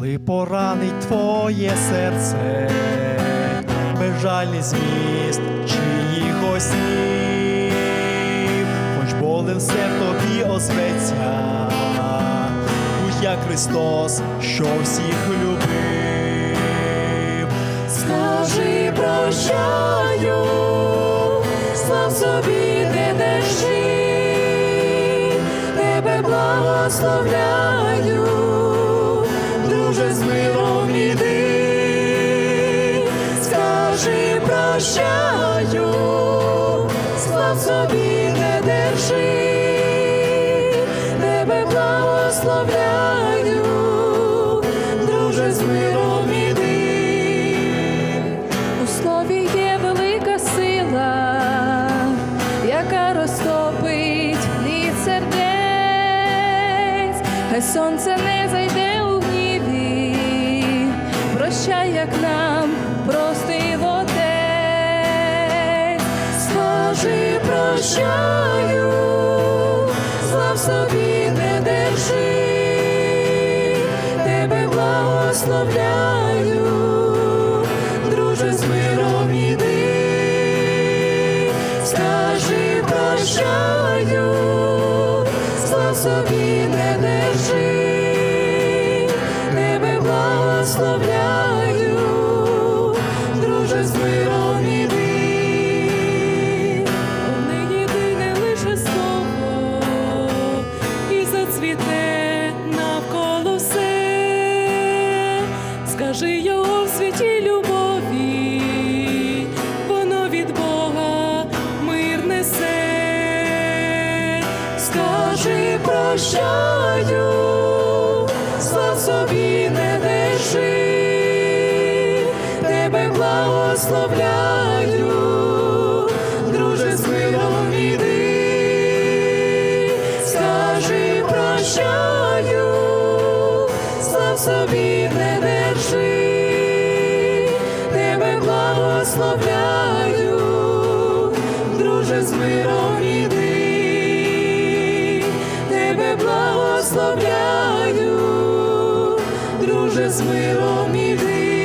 коли поранить твоє серце, безжальний зміст чиїхось снів, хоч болем все тобі озветься, будь як Христос, що всіх любив. Скажи прощаю, слав собі не держи, тебе благословляю, з миром іди, скажи прощаю, слав собі не держи, тебе благословляю, друже з миром іди. У слові є велика сила, яка розтопить лід сердець, хай сонце не зайде прощай, як нам простив отець, скажи прощаю, слав собі не держи, тебе благословляю, друже з миром скажи прощаю, слав собі не держи, святій любові, воно від Бога мир несе. Скажи прощаю, слав собі не держи, тебе благословляю, друже з миром скажи прощаю, слав собі не держи, благословляю, друже з миром іди, тебе благословляю, друже з миром іди.